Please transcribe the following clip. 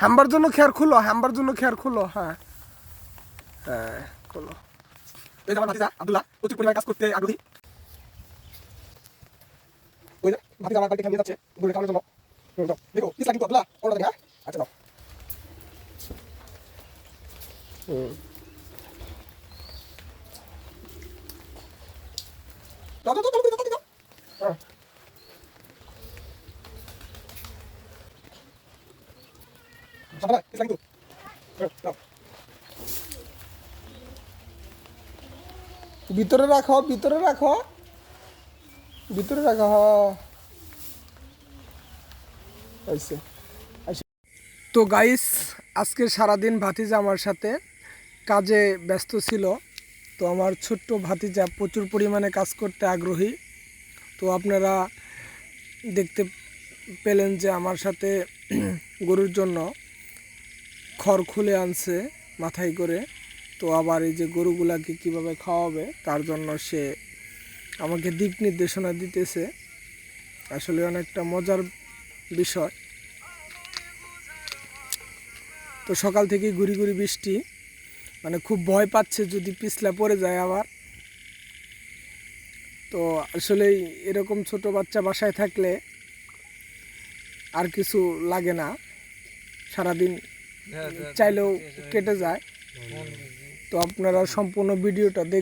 হ্যাম্বার জন্য খেয়ার খুলো, হ্যাম্বার জন্য খেয়ার খুলো হ্যাঁ। হ্যাঁ খুলো। আব্দুল্লাহ, প্রচুর পরিমাণে কাজ করতে আগ্রহী। আমার দেখো আচ্ছা দাও দাও হ্যাঁ সাবধানে পিছলা কিন্তু হ্যাঁ, দাও ভিতরে রাখো ভিতরে রাখো। ভিতরে রাখো। তো গাইস আজকে সারাদিন ভাতিজা আমার সাথে কাজে ব্যস্ত ছিল। তো আমার ছোট্ট ভাতিজা প্রচুর পরিমাণে কাজ করতে আগ্রহী। তো আপনারা দেখতে পেলেন যে আমার সাথে গরুর জন্য খড় খুলে আনছে মাথায় করে। তো আবার এই যে গরুগুলাকে কীভাবে খাওয়াবে, তার জন্য সে আমাকে দিক নির্দেশনা দিতেছে। আসলে অনেকটা মজার বিষয়। তো সকাল থেকে ঘুরি ঘুরি বৃষ্টি। মানে খুব ভয় পাচ্ছে যদি পিছলা পড়ে যায় আবার। তো আসলে এরকম ছোট বাচ্চা বাসায় থাকলে আর কিছু লাগে না। সারাদিন চাইলেও কেটে যায়। তো আপনারা সম্পূর্ণ ভিডিওটা দেখ